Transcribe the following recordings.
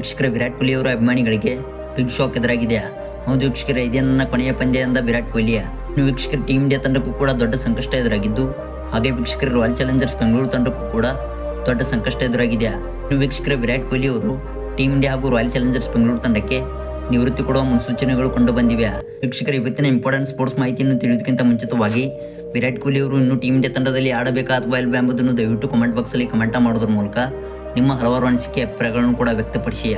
ವೀಕ್ಷಕರ, ವಿರಾಟ್ ಕೊಹ್ಲಿ ಅವರ ಅಭಿಮಾನಿಗಳಿಗೆ ಬಿಗ್ ಶಾಕ್ ಎದುರಾಗಿದೆ ಹೌದು ವೀಕ್ಷಕರ, ಇದೇ ನನ್ನ ಕೊನೆಯ ಪಂದ್ಯ ಎಂದ ವಿರಾಟ್ ಕೊಹ್ಲಿಯ. ವೀಕ್ಷಕರ ಟೀಮ್ ಇಂಡಿಯಾ ತಂಡಕ್ಕೂ ಕೂಡ ದೊಡ್ಡ ಸಂಕಷ್ಟ ಎದುರಾಗಿದ್ದು, ಹಾಗೆ ವೀಕ್ಷಕರ ರಾಯಲ್ ಚಾಲೆಂಜರ್ಸ್ ಬೆಂಗಳೂರು ತಂಡಕ್ಕೂ ಕೂಡ ದೊಡ್ಡ ಸಂಕಷ್ಟ ಎದುರಾಗಿದೆ ವೀಕ್ಷಕರ, ವಿರಾಟ್ ಕೊಹ್ಲಿ ಅವರು ಟೀಮ್ ಇಂಡಿಯಾ ಹಾಗೂ ರಾಯಲ್ ಚಾಲೆಂಜರ್ಸ್ ಬೆಂಗಳೂರು ತಂಡಕ್ಕೆ ನಿವೃತ್ತಿ ಕೊಡುವ ಮುನ್ಸೂಚನೆಗಳು ಕಂಡು ಬಂದಿವೆ ವೀಕ್ಷಕರ, ಇವತ್ತಿನ ಇಂಪಾರ್ಟೆಂಟ್ ಸ್ಪೋರ್ಟ್ಸ್ ಮಾಹಿತಿಯನ್ನು ತಿಳಿಯೋದಕ್ಕಿಂತ ಮುಂಚಿತವಾಗಿ ವಿರಾಟ್ ಕೊಹ್ಲಿ ಅವರು ಇನ್ನೂ ಟೀಮ್ ಇಂಡಿಯಾ ತಂಡದಲ್ಲಿ ಆಡಬೇಕಾ ಅಥವಾ ಇಲ್ವಾ ಎಂಬುದನ್ನು ದಯವಿಟ್ಟು ಕಮೆಂಟ್ ಬಾಕ್ಸಲ್ಲಿ ಕಮೆಂಟ್ ಮಾಡೋದ್ರ ಮೂಲಕ ನಿಮ್ಮ ಹಲವಾರು ಅನಿಸಿಕೆ ಅಭಿಪ್ರಾಯಗಳನ್ನು ಕೂಡ ವ್ಯಕ್ತಪಡಿಸಿಯ.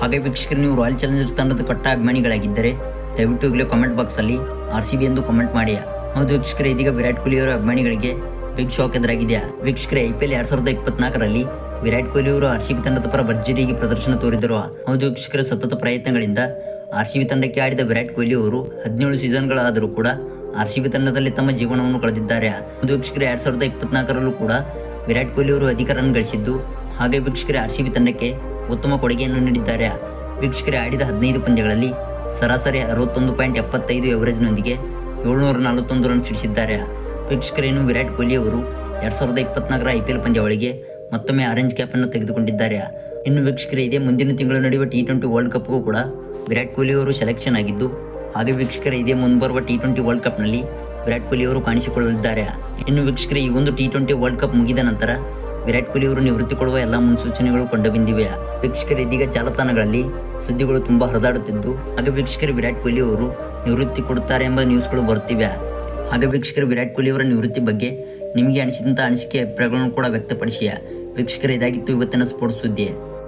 ಹಾಗೆ ವೀಕ್ಷಕರು, ನೀವು ರಾಯಲ್ ಚಾಲೆಂಜರ್ಸ್ ತಂಡದ ಕಟ್ಟ ಅಭಿಮಾನಿಗಳಾಗಿದ್ದರೆ ದಯವಿಟ್ಟು ಈಗಲೇ ಕಾಮೆಂಟ್ ಬಾಕ್ಸಲ್ಲಿ ಆರ್ ಸಿ ಬಿ ಎಂದು ಕಾಮೆಂಟ್ ಮಾಡಿಯ. ಹೌದು ವೀಕ್ಷಕರೇ, ಇದೀಗ ವಿರಾಟ್ ಕೊಹ್ಲಿ ಅವರ ಅಭಿಮಾನಿಗಳಿಗೆ ಬಿಗ್ ಶಾಕ್ ಎದುರಾಗಿದೆ ವೀಕ್ಷಕರೇ ಐ ಪಿ ಎಲ್ ಎರಡ್ ಸಾವಿರದ ಇಪ್ಪತ್ನಾಲ್ಕರಲ್ಲಿ ವಿರಾಟ್ ಕೊಹ್ಲಿ ಅವರು ಆರ್ ಸಿ ಬಿ ತಂಡದ ಪರ ಭರ್ಜರಿಗೆ ಪ್ರದರ್ಶನ ತೋರಿದರು. ಹೌದು ವೀಕ್ಷಕರ, ಸತತ ಪ್ರಯತ್ನಗಳಿಂದ ಆರ್ ಸಿ ಬಿ ತಂಡಕ್ಕೆ ಆಡಿದ ವಿರಾಟ್ ಕೊಹ್ಲಿ ಅವರು ಹದಿನೇಳು ಸೀಸನ್ಗಳಾದರೂ ಕೂಡ ಆರ್ ಸಿ ಬಿ ತಂಡದಲ್ಲಿ ತಮ್ಮ ಜೀವನವನ್ನು ಕಳೆದಿದ್ದಾರೆ. ಹೌದು ವೀಕ್ಷಕರೇ, ಎರಡ್ ಸಾವಿರದ ಇಪ್ಪತ್ನಾಲ್ಕರಲ್ಲೂ ಕೂಡ ವಿರಾಟ್ ಕೊಹ್ಲಿ ಅವರು ಅಧಿಕ ಗಳಿಸಿದ್ದು ಹಾಗೆ ವೀಕ್ಷಕರೇ ಆರ್ ಸಿ ಬಿ ತಂಡಕ್ಕೆ ಉತ್ತಮ ಕೊಡುಗೆಯನ್ನು ನೀಡಿದ್ದಾರೆ. ವೀಕ್ಷಕರೇ ಆಡಿದ ಹದಿನೈದು ಪಂದ್ಯಗಳಲ್ಲಿ ಸರಾಸರಿ ಅರವತ್ತೊಂದು ಪಾಯಿಂಟ್ ಎಪ್ಪತ್ತೈದು ಎವರೇಜ್ನೊಂದಿಗೆ ಏಳ್ನೂರ ನಲವತ್ತೊಂದು ರನ್ ಸಿಡಿಸಿದ್ದಾರೆ. ವೀಕ್ಷಕರೇನು ವಿರಾಟ್ ಕೊಹ್ಲಿ ಅವರು ಎರಡ್ ಸಾವಿರದ ಇಪ್ಪತ್ನಾಲ್ಕರ ಐ ಪಿ ಎಲ್ ಪಂದ್ಯಾವಳಿಗೆ ಮತ್ತೊಮ್ಮೆ ಆರೆಂಜ್ ಕ್ಯಾಪ್ ಅನ್ನು ತೆಗೆದುಕೊಂಡಿದ್ದಾರೆ. ಇನ್ನು ವೀಕ್ಷಕರೇ, ಇದೇ ಮುಂದಿನ ತಿಂಗಳು ನಡೆಯುವ ಟಿ ಟ್ವೆಂಟಿ ವರ್ಲ್ಡ್ ಕಪ್ಗೂ ಕೂಡ ವಿರಾಟ್ ಕೊಹ್ಲಿ ಅವರು ಸೆಲೆಕ್ಷನ್ ಆಗಿದ್ದು, ಹಾಗೆ ವೀಕ್ಷಕರೇ, ಇದೇ ಮುಂಬರುವ ಟಿ ಟ್ವೆಂಟಿ ವರ್ಲ್ಡ್ ಕಪ್ನಲ್ಲಿ ವಿರಾಟ್ ಕೊಹ್ಲಿ ಅವರು ಕಾಣಿಸಿಕೊಳ್ಳಲಿದ್ದಾರೆ. ಇನ್ನು ವೀಕ್ಷಕರೇ, ಈ ಒಂದು ಟಿ ಟ್ವೆಂಟಿ ವರ್ಲ್ಡ್ ಕಪ್ ಮುಗಿದ ನಂತರ ವಿರಾಟ್ ಕೊಹ್ಲಿ ಅವರು ನಿವೃತ್ತಿ ಕೊಡುವ ಎಲ್ಲ ಮುನ್ಸೂಚನೆಗಳು ಕಂಡುಬಂದಿವೆ ವೀಕ್ಷಕರು, ಇದೀಗ ಜಾಲತಾಣಗಳಲ್ಲಿ ಸುದ್ದಿಗಳು ತುಂಬಾ ಹರಿದಾಡುತ್ತಿದ್ದು, ಹಾಗೆ ವೀಕ್ಷಕರು, ವಿರಾಟ್ ಕೊಹ್ಲಿ ಅವರು ನಿವೃತ್ತಿ ಕೊಡುತ್ತಾರೆ ಎಂಬ ನ್ಯೂಸ್ಗಳು ಬರುತ್ತಿವೆ ಹಾಗೆ ವೀಕ್ಷಕರು, ವಿರಾಟ್ ಕೊಹ್ಲಿ ಅವರ ನಿವೃತ್ತಿ ಬಗ್ಗೆ ನಿಮಗೆ ಅನಿಸಿದಂಥ ಅನಿಸಿಕೆ, ಅಭಿಪ್ರಾಯಗಳನ್ನು ಕೂಡ ವ್ಯಕ್ತಪಡಿಸಿಯಾ ವೀಕ್ಷಕರು, ಇದಾಗಿತ್ತು ಇವತ್ತಿನ ಸ್ಪೋರ್ಟ್ಸ್ ಸುದ್ದಿ.